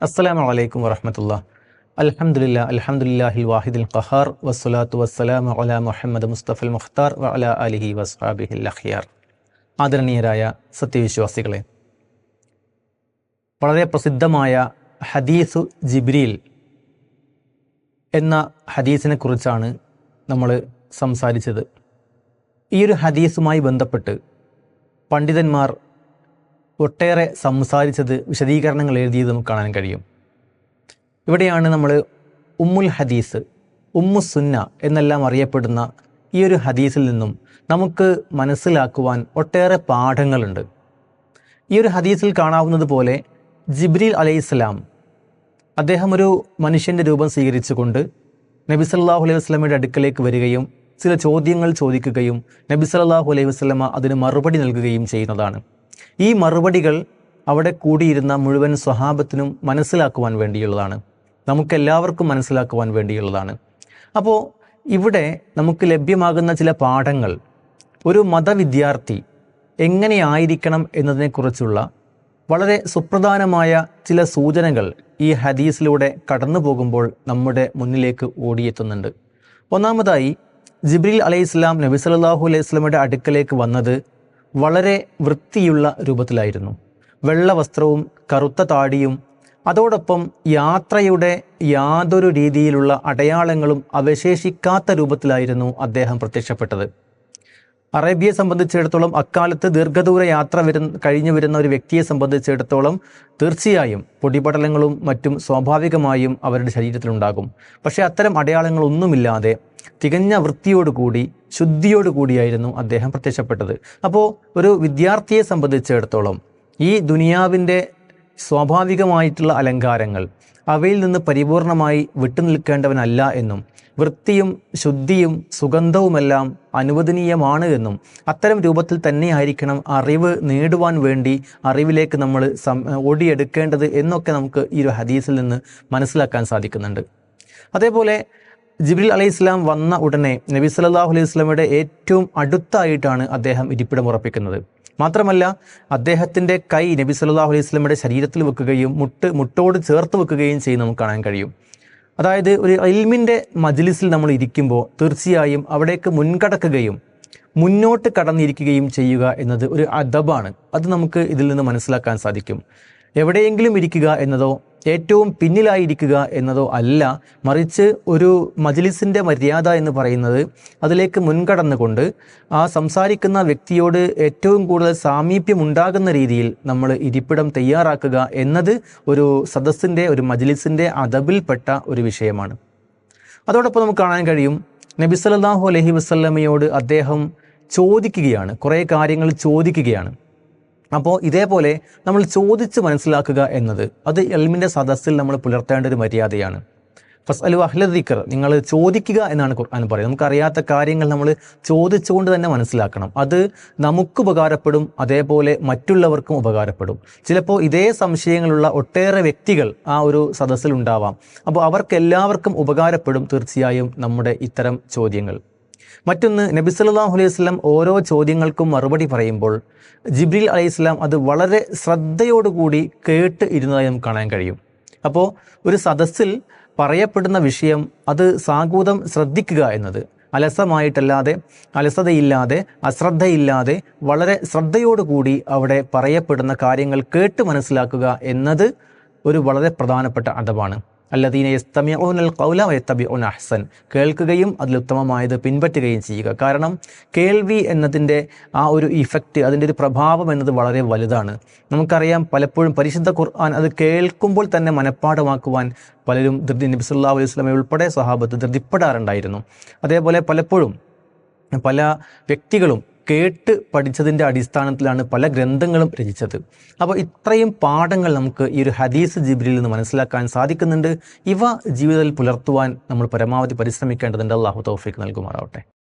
അസ്സലാമു അലൈക്കും വറഹമത്തുള്ള. അലഹമുല്ല അൽഹംദുലില്ലാഹിൽ വാഹിദുൽ ഖഹാർ വസ്സലാത്തു വസ്സലാമു അലാ മുഹമ്മദ് മുസ്തഫൽ മുഖ്താർ വ അലാ അലിഹി വസ്ഹാബിഹിൽ ആദരണീയരായ സത്യവിശ്വാസികളെ വളരെ പ്രസിദ്ധമായ ഹദീസു ജിബ്രീൽ എന്ന ഹദീസിനെ കുറിച്ചാണ് നമ്മൾ സംസാരിച്ചത്. ഈ ഒരു ഹദീസുമായി ബന്ധപ്പെട്ട് പണ്ഡിതന്മാർ ഒട്ടേറെ സംസാരിച്ചത് വിശദീകരണങ്ങൾ എഴുതിയത് കാണാൻ കഴിയും. ഇവിടെയാണ് നമ്മൾ ഉമ്മുൽ ഹദീസ് ഉമ്മു സുന്ന എന്നെല്ലാം അറിയപ്പെടുന്ന ഈ ഒരു ഹദീസിൽ നിന്നും നമുക്ക് മനസ്സിലാക്കുവാൻ ഒട്ടേറെ പാഠങ്ങളുണ്ട്. ഈ ഒരു ഹദീസിൽ കാണാവുന്നത് പോലെ ജിബ്രീൽ അലൈഹിസ്സലാം അദ്ദേഹം ഒരു മനുഷ്യന്റെ രൂപം സ്വീകരിച്ചുകൊണ്ട് നബി സല്ലാഹു അലൈഹി വസ്ലമയുടെ അടുക്കലേക്ക് വരികയും ചില ചോദ്യങ്ങൾ ചോദിക്കുകയും നബി സല്ലാഹു അലൈഹി വസ്ലമ അതിന് മറുപടി നൽകുകയും ചെയ്യുന്നതാണ്. ഈ മറുപടികൾ അവിടെ കൂടിയിരുന്ന മുഴുവൻ സ്വഹാബത്തിനും മനസ്സിലാക്കുവാൻ വേണ്ടിയുള്ളതാണ്. നമുക്കെല്ലാവർക്കും മനസ്സിലാക്കുവാൻ വേണ്ടിയുള്ളതാണ്. അപ്പോൾ ഇവിടെ നമുക്ക് ലഭ്യമാകുന്ന ചില പാഠങ്ങൾ. ഒരു മതവിദ്യാർത്ഥി എങ്ങനെയായിരിക്കണം എന്നതിനെക്കുറിച്ചുള്ള വളരെ സുപ്രധാനമായ ചില സൂചനകൾ ഈ ഹദീസിലൂടെ കടന്നു പോകുമ്പോൾ നമ്മുടെ മുന്നിലേക്ക് ഓടിയെത്തുന്നുണ്ട്. ഒന്നാമതായി ജിബ്രിൽ അലൈഹി ഇസ്ലാം നബി സല്ലല്ലാഹു അലൈഹി സ്വലമയുടെ അടുക്കലേക്ക് വന്നത് വളരെ വൃത്തിയുള്ള രൂപത്തിലായിരുന്നു. വെള്ള വസ്ത്രവും കറുത്ത താടിയും അതോടൊപ്പം യാത്രയുടെ യാതൊരു രീതിയിലുള്ള അടയാളങ്ങളും അവശേഷിക്കാത്ത രൂപത്തിലായിരുന്നു അദ്ദേഹം പ്രത്യക്ഷപ്പെട്ടത്. അറേബ്യയെ സംബന്ധിച്ചിടത്തോളം അക്കാലത്ത് ദീർഘദൂര യാത്ര വരുന്ന കഴിഞ്ഞു വരുന്ന ഒരു വ്യക്തിയെ സംബന്ധിച്ചിടത്തോളം തീർച്ചയായും പൊടിപടലങ്ങളും മറ്റും സ്വാഭാവികമായും അവരുടെ ശരീരത്തിലുണ്ടാകും. പക്ഷേ അത്തരം അടയാളങ്ങളൊന്നുമില്ലാതെ തികഞ്ഞ വൃത്തിയോടുകൂടി ശുദ്ധിയോടുകൂടിയായിരുന്നു അദ്ദേഹം പ്രത്യക്ഷപ്പെട്ടത്. അപ്പോൾ ഒരു വിദ്യാർത്ഥിയെ സംബന്ധിച്ചിടത്തോളം ഈ ദുനിയാവിന്റെ സ്വാഭാവികമായിട്ടുള്ള അലങ്കാരങ്ങൾ അവയിൽ നിന്ന് പരിപൂർണമായി വിട്ടുനിൽക്കേണ്ടവനല്ല എന്നും വൃത്തിയും ശുദ്ധിയും സുഗന്ധവുമെല്ലാം അനുവദനീയമാണ് എന്നും അത്തരം രൂപത്തിൽ തന്നെയായിരിക്കണം അറിവ് നേടുവാൻ വേണ്ടി അറിവിലേക്ക് നമ്മൾ സം ഓടിയെടുക്കേണ്ടത് എന്നൊക്കെ നമുക്ക് ഈ ഒരു ഹദീസിൽ നിന്ന് മനസ്സിലാക്കാൻ സാധിക്കുന്നുണ്ട്. അതേപോലെ ജിബ്രിൽ അലൈഹി ഇസ്ലാം വന്ന ഉടനെ നബി സല്ലല്ലാഹു അലൈഹി സ്വലമയുടെ ഏറ്റവും അടുത്തായിട്ടാണ് അദ്ദേഹം ഇരിപ്പിടം ഉറപ്പിക്കുന്നത്. മാത്രമല്ല അദ്ദേഹത്തിന്റെ കൈ നബി സല്ലല്ലാഹു അലൈഹി സ്വലമയുടെ ശരീരത്തിൽ വെക്കുകയും മുട്ട് മുട്ടോട് ചേർത്ത് വെക്കുകയും ചെയ്യുന്ന നമുക്ക് കാണാൻ കഴിയും. അതായത് ഒരു ഇൽമിന്റെ മജ്ലിസിൽ നമ്മൾ ഇരിക്കുമ്പോൾ തീർച്ചയായും അവിടേക്ക് മുൻകടക്കുകയും മുന്നോട്ട് കടന്നിരിക്കുകയും ചെയ്യുക എന്നത് ഒരു അദബാണ്. അത് നമുക്ക് ഇതിൽ നിന്ന് മനസ്സിലാക്കാൻ സാധിക്കും. എവിടെയെങ്കിലും ഇരിക്കുക എന്നതോ ഏറ്റവും പിന്നിലായിരിക്കുക എന്നതോ അല്ല മറിച്ച് ഒരു മജ്ലിസിന്റെ മര്യാദ എന്ന് പറയുന്നത് അതിലേക്ക് മുൻകടന്നുകൊണ്ട് ആ സംസാരിക്കുന്ന വ്യക്തിയോട് ഏറ്റവും കൂടുതൽ സാമീപ്യം ഉണ്ടാകുന്ന രീതിയിൽ നമ്മൾ ഇരിപ്പിടം തയ്യാറാക്കുക എന്നത് ഒരു സദസ്സിന്റെ ഒരു മജ്ലിസിന്റെ അദബിൽപ്പെട്ട ഒരു വിഷയമാണ്. അതോടൊപ്പം നമുക്ക് കാണാൻ കഴിയും നബി സല്ലാഹു അലഹി വസല്ലമയോട് അദ്ദേഹം ചോദിക്കുകയാണ് കുറേ കാര്യങ്ങൾ ചോദിക്കുകയാണ്. അപ്പോൾ ഇതേപോലെ നമ്മൾ ചോദിച്ച് മനസ്സിലാക്കുക എന്നത് അത് എൽമിന്റെ സദസ്സിൽ നമ്മൾ പുലർത്തേണ്ട ഒരു മര്യാദയാണ്. ഫസ് അലു അഹ്ലദിക്കർ നിങ്ങൾ ചോദിക്കുക എന്നാണ് ഖുർആൻ പറയുന്നത്. നമുക്കറിയാത്ത കാര്യങ്ങൾ നമ്മൾ ചോദിച്ചുകൊണ്ട് തന്നെ മനസ്സിലാക്കണം. അത് നമുക്ക് ഉപകാരപ്പെടും അതേപോലെ മറ്റുള്ളവർക്കും ഉപകാരപ്പെടും. ചിലപ്പോൾ ഇതേ സംശയങ്ങളുള്ള ഒട്ടേറെ വ്യക്തികൾ ആ ഒരു സദസ്സിലുണ്ടാവാം അപ്പോൾ അവർക്കെല്ലാവർക്കും ഉപകാരപ്പെടും തീർച്ചയായും നമ്മുടെ ഇത്തരം ചോദ്യങ്ങൾ. മറ്റൊന്ന് നബി സല്ലാഹു അലൈഹി സ്വലം ഓരോ ചോദ്യങ്ങൾക്കും മറുപടി പറയുമ്പോൾ ജിബ്രിൽ അലൈഹി സ്വലാം അത് വളരെ ശ്രദ്ധയോടുകൂടി കേട്ട് ഇരുന്നതായി നമുക്ക് കാണാൻ കഴിയും. അപ്പോൾ ഒരു സദസ്സിൽ പറയപ്പെടുന്ന വിഷയം അത് സാഗൂതം ശ്രദ്ധിക്കുക എന്നത്. അലസമായിട്ടല്ലാതെ അലസതയില്ലാതെ അശ്രദ്ധയില്ലാതെ വളരെ ശ്രദ്ധയോടുകൂടി അവിടെ പറയപ്പെടുന്ന കാര്യങ്ങൾ കേട്ട് മനസ്സിലാക്കുക എന്നത് ഒരു വളരെ പ്രധാനപ്പെട്ട അടവാണ്. അല്ലദീന യസ്തമിഊനൽ ഖൗല വയത്തബിഊന അഹ്സൻ. കേൾക്കുകയും അതിൽ ഉത്തമമായത് പിൻപറ്റുകയും ചെയ്യുക. കാരണം കേൾവി എന്നതിന്റെ ആ ഒരു ഇഫക്റ്റ് അതിന്റെ ഒരു പ്രഭാവം എന്നത് വളരെ വലുതാണ്. നമുക്കറിയാം പലപ്പോഴും പരിശുദ്ധ ഖുർആൻ അത് കേൾക്കുമ്പോൾ തന്നെ മനഃപ്പാടമാക്കുവാൻ പലരും ധൃതി നബിസുല്ലാ അലൈഹി സ്വലമെ ഉൾപ്പെടെ സ്വഹാബത്ത് ധൃതിപ്പെടാറുണ്ടായിരുന്നു. അതേപോലെ പലപ്പോഴും പല വ്യക്തികളും കേട്ട് പഠിച്ചതിന്റെ അടിസ്ഥാനത്തിലാണ് പല ഗ്രന്ഥങ്ങളും രചിച്ചത്. അപ്പോൾ ഇത്രയും പാഠങ്ങൾ നമുക്ക് ഈ ഒരു ഹദീസ് ജിബ്രിയിൽ നിന്ന് മനസ്സിലാക്കാൻ സാധിക്കുന്നുണ്ട്. ഇവ ജീവിതത്തിൽ പുലർത്തുവാൻ നമ്മൾ പരമാവധി പരിശ്രമിക്കേണ്ടതുണ്ട്. അള്ളാഹു തോഫിക്ക് നൽകുമാറാവട്ടെ.